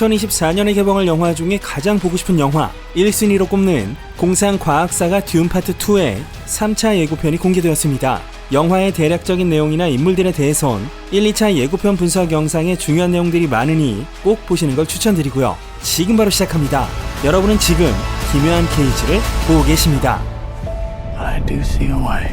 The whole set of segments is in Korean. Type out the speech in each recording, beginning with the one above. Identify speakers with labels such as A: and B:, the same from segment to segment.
A: 2024년에 개봉할 영화 중에 가장 보고 싶은 영화 1순위로 꼽는 공상 과학사가 듄 파트 2의 3차 예고편이 공개되었습니다. 영화의 대략적인 내용이나 인물들에 대해선 1, 2차 예고편 분석 영상에 중요한 내용들이 많으니 꼭 보시는 걸 추천드리고요. 지금 바로 시작합니다. 여러분은 지금 기묘한 케이지를 보고 계십니다.
B: I do see a way.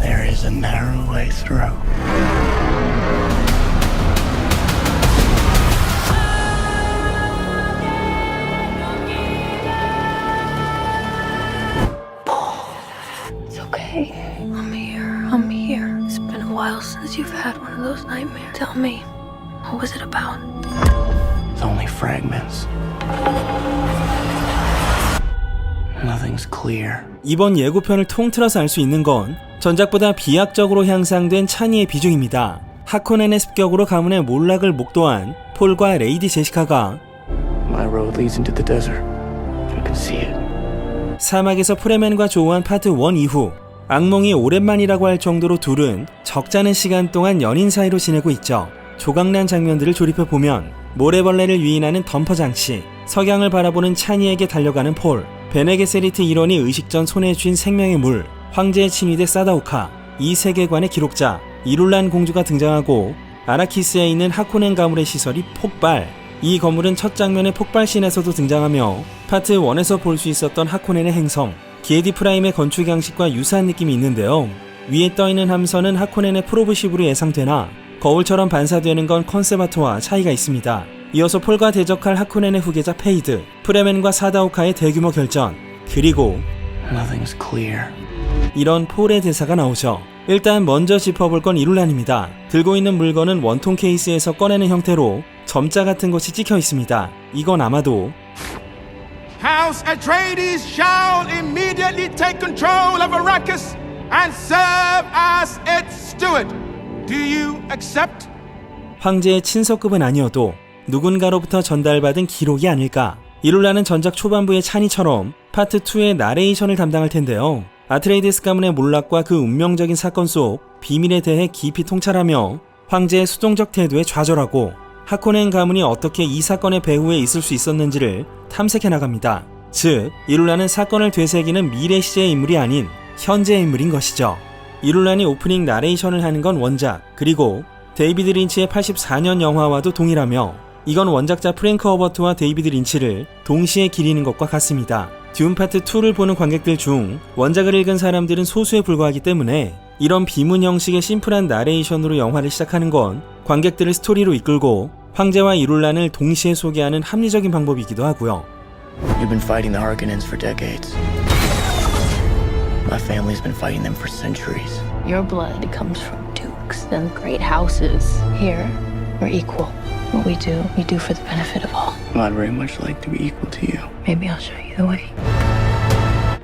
B: There is a narrow way through.
C: Since you've had one of those nightmares. Tell me, what was it about?
B: It's only fragments. Nothing's clear.
A: 이번 예고편을 통틀어서 알 수 있는 건 전작보다 비약적으로 향상된 찬이의 비중입니다. 하코넨의 습격으로 가문의 몰락을 목도한 폴과 레이디 제시카가
B: My road leads into the desert. You can see it.
A: 사막에서 프레맨과 조우한 파트 1 이후 악몽이 오랜만이라고 할 정도로 둘은 적잖은 시간 동안 연인 사이로 지내고 있죠. 조각난 장면들을 조립해 보면 모래벌레를 유인하는 덤퍼 장치, 석양을 바라보는 찬이에게 달려가는 폴, 베네게세리트 일원이 의식 전 손에 쥔 생명의 물, 황제의 침입대 사다오카, 이 세계관의 기록자 이룰란 공주가 등장하고 아라키스에 있는 하코넨 가물의 시설이 폭발. 이 건물은 첫 장면의 폭발씬에서도 등장하며 파트 1에서 볼 수 있었던 하코넨의 행성, 기에디 프라임의 건축 양식과 유사한 느낌이 있는데요. 위에 떠 있는 함선은 하코넨의 프로브십으로 예상되나 거울처럼 반사되는 건 컨셉 아트와 차이가 있습니다. 이어서 폴과 대적할 하코넨의 후계자 페이드, 프레맨과 사다오카의 대규모 결전, 그리고. 이런 폴의 대사가 나오죠. 일단 먼저 짚어볼 건 이룰란입니다. 들고 있는 물건은 원통 케이스에서 꺼내는 형태로 점자 같은 것이 찍혀 있습니다. 이건 아마도
D: House Atreides shall immediately take control of Arrakis and serve as its steward. Do you accept?
A: 황제의 친서급은 아니어도 누군가로부터 전달받은 기록이 아닐까. 이룰라는 전작 초반부의 찬이처럼 파트 2의 나레이션을 담당할 텐데요. 아트레이데스 가문의 몰락과 그 운명적인 사건 속 비밀에 대해 깊이 통찰하며 황제의 수동적 태도에 좌절하고 하코넨 가문이 어떻게 이 사건의 배후에 있을 수 있었는지를 탐색해 나갑니다. 즉, 이룰라는 사건을 되새기는 미래 시제의 인물이 아닌 현재의 인물인 것이죠. 이룰란이 오프닝 나레이션을 하는 건 원작, 그리고 데이비드 린치의 84년 영화와도 동일하며 이건 원작자 프랭크 허버트와 데이비드 린치를 동시에 기리는 것과 같습니다. 듀운 파트 2를 보는 관객들 중 원작을 읽은 사람들은 소수에 불과하기 때문에 이런 비문 형식의 심플한 나레이션으로 영화를 시작하는 건 관객들을 스토리로 이끌고 황제와 이룰란을 동시에 소개하는 합리적인 방법이기도 하고요.
B: You've been fighting the Harkonnens for decades. My family's been fighting them for centuries.
C: Your blood comes from dukes and great houses. Here, we're equal. What we do, we do for the benefit of all.
B: I'd very much like to be equal to you.
C: Maybe I'll show you the way.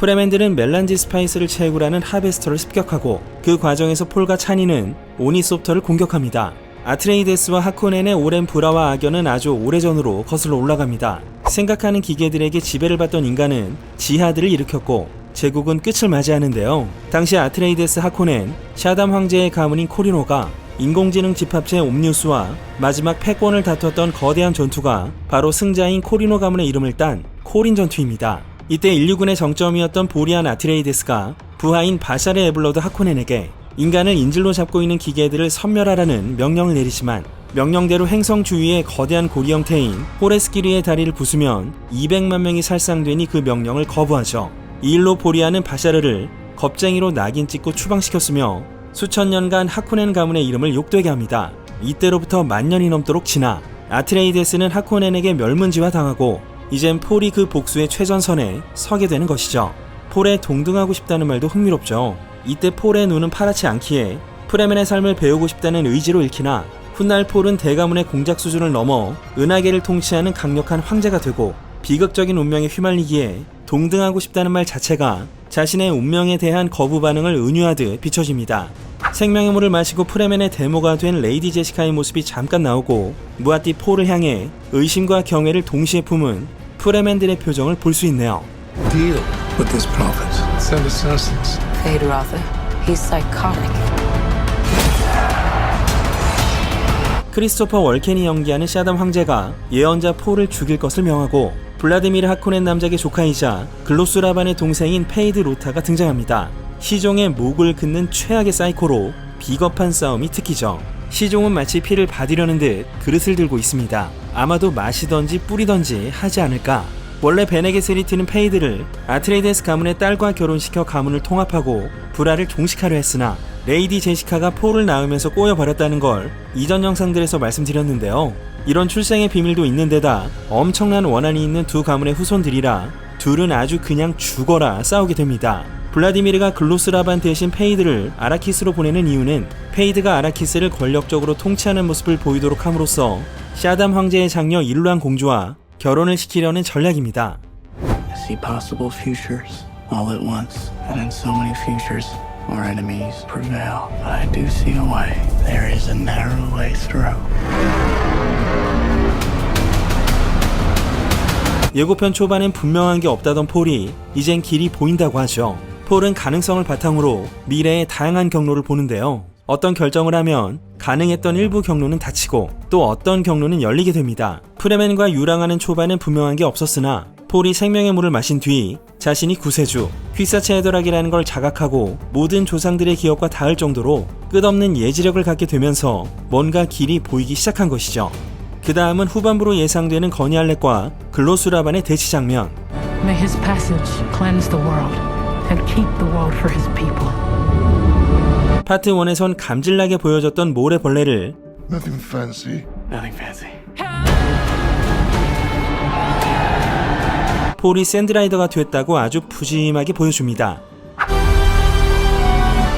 A: 프레맨들은 멜란지 스파이스를 채굴하는 하베스터를 습격하고 그 과정에서 폴과 찬이는 오니소프터를 공격합니다. 아트레이데스와 하코넨의 오랜 불화와 악연은 아주 오래전으로 거슬러 올라갑니다. 생각하는 기계들에게 지배를 받던 인간은 지하들을 일으켰고 제국은 끝을 맞이하는데요. 당시 아트레이데스 하코넨, 샤담 황제의 가문인 코리노가 인공지능 집합체 옴뉴스와 마지막 패권을 다투었던 거대한 전투가 바로 승자인 코리노 가문의 이름을 딴 코린 전투입니다. 이때 인류군의 정점이었던 보리안 아트레이데스가 부하인 바샤르 에블러드 하코넨에게 인간을 인질로 잡고 있는 기계들을 섬멸하라는 명령을 내리지만 명령대로 행성 주위의 거대한 고리 형태인 호레스키르의 다리를 부수면 200만 명이 살상되니 그 명령을 거부하죠. 이 일로 보리안은 바샤르를 겁쟁이로 낙인 찍고 추방시켰으며 수천 년간 하코넨 가문의 이름을 욕되게 합니다. 이때로부터 만 년이 넘도록 지나 아트레이데스는 하코넨에게 멸문지화 당하고 이젠 폴이 그 복수의 최전선에 서게 되는 것이죠. 폴에 동등하고 싶다는 말도 흥미롭죠. 이때 폴의 눈은 파랗지 않기에 프레멘의 삶을 배우고 싶다는 의지로 읽히나 훗날 폴은 대가문의 공작 수준을 넘어 은하계를 통치하는 강력한 황제가 되고 비극적인 운명에 휘말리기에 동등하고 싶다는 말 자체가 자신의 운명에 대한 거부 반응을 은유하듯 비춰집니다. 생명의 물을 마시고 프레멘의 데모가 된 레이디 제시카의 모습이 잠깐 나오고 무아띠 폴을 향해 의심과 경외를 동시에 품은 프레멘들의 표정을 볼 수 있네요.
E: deal with this prophet. Send assassins.
C: Feyd-Rautha, he's psychotic.
A: 크리스토퍼 월켄이 연기하는 샤담 황제가 예언자 폴을 죽일 것을 명하고 블라디미르 하코넨 남작의 조카이자 글로스라반의 동생인 페이드 로타가 등장합니다. 시종의 목을 긋는 최악의 사이코로 비겁한 싸움이 특기죠. 시종은 마치 피를 받으려는 듯 그릇을 들고 있습니다. 아마도 마시던지 뿌리던지 하지 않을까. 원래 베네게 세리트는 페이드를 아트레이데스 가문의 딸과 결혼시켜 가문을 통합하고 불화를 종식하려 했으나 레이디 제시카가 폴을 낳으면서 꼬여버렸다는 걸 이전 영상들에서 말씀드렸는데요. 이런 출생의 비밀도 있는 데다 엄청난 원한이 있는 두 가문의 후손들이라 둘은 아주 그냥 죽어라 싸우게 됩니다. 블라디미르가 글로스라반 대신 페이드를 아라키스로 보내는 이유는 페이드가 아라키스를 권력적으로 통치하는 모습을 보이도록 함으로써 샤담 황제의 장녀 일루안 공주와 결혼을 시키려는 전략입니다.
B: Our enemies prevail. But I do see a way. There is a narrow way through.
A: 예고편 초반엔 분명한 게 없다던 폴이 이젠 길이 보인다고 하죠. 폴은 가능성을 바탕으로 미래의 다양한 경로를 보는데요. 어떤 결정을 하면 가능했던 일부 경로는 닫히고 또 어떤 경로는 열리게 됩니다. 프레맨과 유랑하는 초반엔 분명한 게 없었으나 폴이 생명의 물을 마신 뒤 자신이 구세주, 퀴사체 헤더락이라는 걸 자각하고 모든 조상들의 기억과 닿을 정도로 끝없는 예지력을 갖게 되면서 뭔가 길이 보이기 시작한 것이죠. 그 다음은 후반부로 예상되는 거니알렛과 글로스라반의 대치 장면.
F: And keep the world for his people.
A: 파트 1에선 감질나게 보여졌던 모래벌레를
E: Nothing fancy.
B: Nothing fancy.
A: 폴이 샌드라이더가 됐다고 아주 푸짐하게 보여줍니다.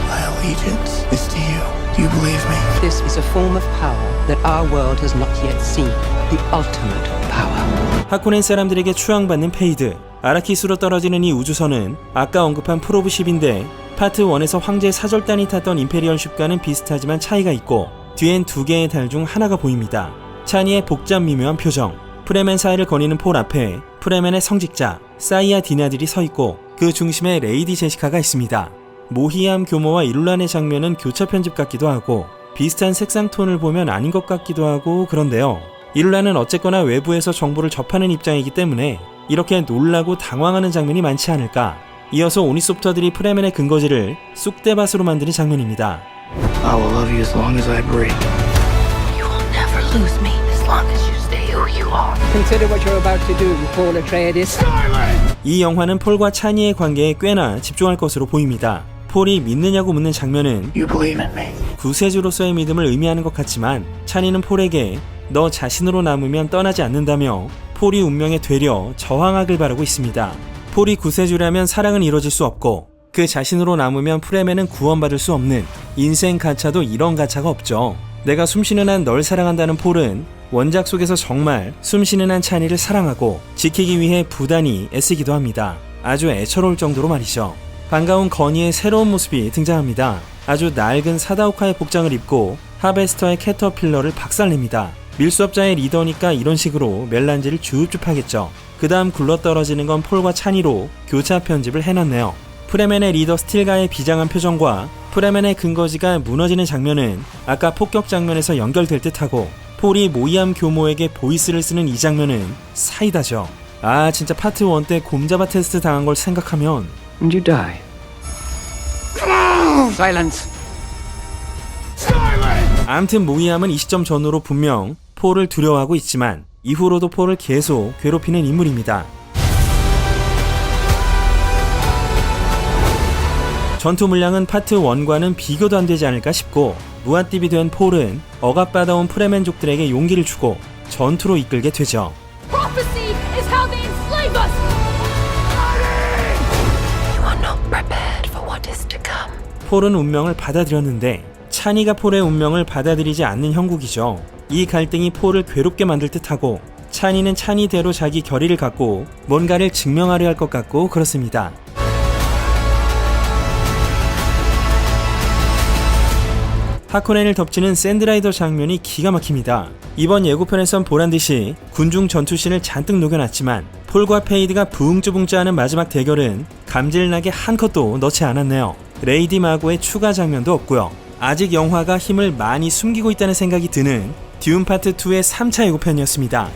B: My allegiance is to you. Do you believe me?
G: This is a form of power that our world has not yet seen. The ultimate power.
A: 하코넨 사람들에게 추앙받는 페이드. 아라키스로 떨어지는 이 우주선은 아까 언급한 프로브 10인데 파트 1에서 황제 사절단이 탔던 임페리얼 쉽과는 비슷하지만 차이가 있고 뒤엔 두 개의 달 중 하나가 보입니다. 차니의 복잡 미묘한 표정, 프레맨 사이를 거니는 폴 앞에 프레맨의 성직자 사이아 디나들이 서 있고 그 중심에 레이디 제시카가 있습니다. 모히암 교모와 일란의 장면은 교차 편집 같기도 하고 비슷한 색상 톤을 보면 아닌 것 같기도 하고 그런데요. 일란은 어쨌거나 외부에서 정보를 접하는 입장이기 때문에 이렇게 놀라고 당황하는 장면이 많지 않을까. 이어서 오니소프터들이 프레맨의 근거지를 쑥대밭으로 만드는 장면입니다.
B: I will love you as long as I breathe.
C: You will never lose me as long as you stay who you are.
G: Consider what you're about to do, Paul Atreides.
A: 이 영화는 폴과 차니의 관계에 꽤나 집중할 것으로 보입니다. 폴이 믿느냐고 묻는 장면은
B: You believe in me.
A: 구세주로서의 믿음을 의미하는 것 같지만 차니는 폴에게 너 자신으로 남으면 떠나지 않는다며 폴이 운명에 되려 저항하길 바라고 있습니다. 폴이 구세주라면 사랑은 이루어질 수 없고 그 자신으로 남으면 프레멘은 구원받을 수 없는 인생 가차도 이런 가차가 없죠. 내가 숨쉬는 한 널 사랑한다는 폴은 원작 속에서 정말 숨쉬는 한 찬이를 사랑하고 지키기 위해 부단히 애쓰기도 합니다. 아주 애처로울 정도로 말이죠. 반가운 거니의 새로운 모습이 등장합니다. 아주 낡은 사다오카의 복장을 입고 하베스터의 캐터필러를 박살냅니다. 밀수업자의 리더니까 이런 식으로 멜란지를 주입주하겠죠. 그 다음 굴러떨어지는 건 폴과 찬이로 교차 편집을 해놨네요. 프레맨의 리더 스틸가의 비장한 표정과 프레맨의 근거지가 무너지는 장면은 아까 폭격 장면에서 연결될 듯하고 폴이 모이암 교모에게 보이스를 쓰는 이 장면은 사이다죠. 아 진짜 파트 1 때 곰잡아 테스트 당한 걸 생각하면
G: you die. Silence.
A: 암튼 모이암은 이 시점 전후로 분명 폴을 두려워하고 있지만 이후로도 폴을 계속 괴롭히는 인물입니다. 전투 물량은 파트 1과는 비교도 안 되지 않을까 싶고 무한띠비 된 폴은 억압받아온 프레맨족들에게 용기를 주고 전투로 이끌게 되죠. 폴은 운명을 받아들였는데 찬이가 폴의 운명을 받아들이지 않는 형국이죠. 이 갈등이 폴을 괴롭게 만들 듯하고 찬이는 찬이대로 자기 결의를 갖고 뭔가를 증명하려 할 것 같고 그렇습니다. 하코넨을 덮치는 샌드라이더 장면이 기가 막힙니다. 이번 예고편에선 보란 듯이 군중 전투신을 잔뜩 녹여놨지만 폴과 페이드가 붕쭈붕쭈하는 마지막 대결은 감질나게 한 컷도 넣지 않았네요. 레이디 마고의 추가 장면도 없고요. 아직 영화가 힘을 많이 숨기고 있다는 생각이 드는 듀운 파트 2의 3차 예고편이었습니다.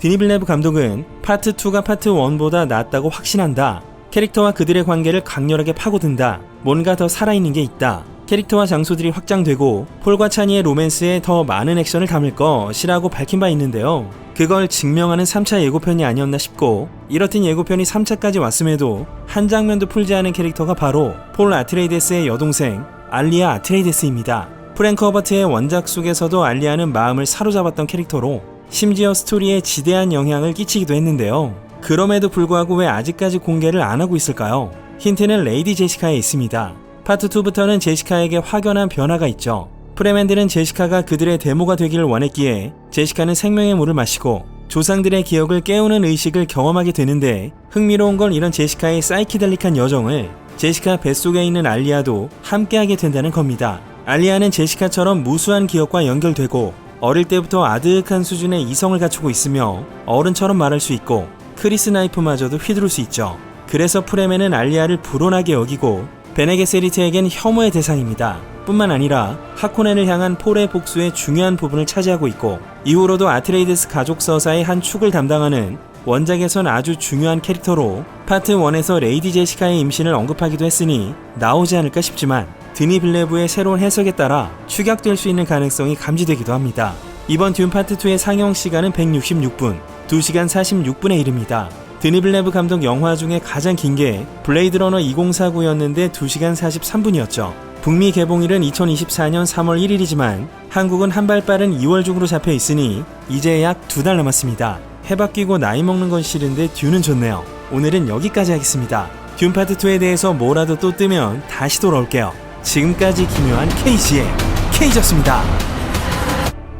A: 드니블레브 감독은 파트 2가 파트 1보다 낫다고 확신한다. 캐릭터와 그들의 관계를 강렬하게 파고든다. 뭔가 더 살아있는 게 있다. 캐릭터와 장소들이 확장되고 폴과 차니의 로맨스에 더 많은 액션을 담을 것이라고 밝힌 바 있는데요. 그걸 증명하는 3차 예고편이 아니었나 싶고 이렇듯 예고편이 3차까지 왔음에도 한 장면도 풀지 않은 캐릭터가 바로 폴 아트레이데스의 여동생 알리아 아트레이데스입니다. 프랭크 허버트의 원작 속에서도 알리아는 마음을 사로잡았던 캐릭터로 심지어 스토리에 지대한 영향을 끼치기도 했는데요. 그럼에도 불구하고 왜 아직까지 공개를 안 하고 있을까요? 힌트는 레이디 제시카에 있습니다. 파트 2부터는 제시카에게 확연한 변화가 있죠. 프레맨들은 제시카가 그들의 데모가 되기를 원했기에 제시카는 생명의 물을 마시고 조상들의 기억을 깨우는 의식을 경험하게 되는데 흥미로운 건 이런 제시카의 사이키델릭한 여정을 제시카 뱃속에 있는 알리아도 함께하게 된다는 겁니다. 알리아는 제시카처럼 무수한 기억과 연결되고 어릴 때부터 아득한 수준의 이성을 갖추고 있으며 어른처럼 말할 수 있고 크리스 나이프마저도 휘두를 수 있죠. 그래서 프레맨은 알리아를 불온하게 여기고 베네게세리트에겐 혐오의 대상입니다. 뿐만 아니라 하코넨을 향한 폴의 복수의 중요한 부분을 차지하고 있고 이후로도 아트레이데스 가족 서사의 한 축을 담당하는 원작에선 아주 중요한 캐릭터로 파트 1에서 레이디 제시카의 임신을 언급하기도 했으니 나오지 않을까 싶지만 드니 빌레브의 새로운 해석에 따라 축약될 수 있는 가능성이 감지되기도 합니다. 이번 듄 파트 2의 상영 시간은 166분, 2시간 46분에 이릅니다. 드니 빌레브 감독 영화 중에 가장 긴 게 블레이드 러너 2049였는데 2시간 43분이었죠. 북미 개봉일은 2024년 3월 1일이지만 한국은 한 발 빠른 2월 중으로 잡혀 있으니 이제 약 두 달 남았습니다. 해박 끼고 나이 먹는 건 싫은데 듀는 좋네요. 오늘은 여기까지 하겠습니다. 듀 파트 2에 대해서 뭐라도 또 뜨면 다시 돌아올게요. 지금까지 기묘한 케이지의 케이지였습니다.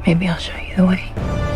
C: Maybe I'll show you the way.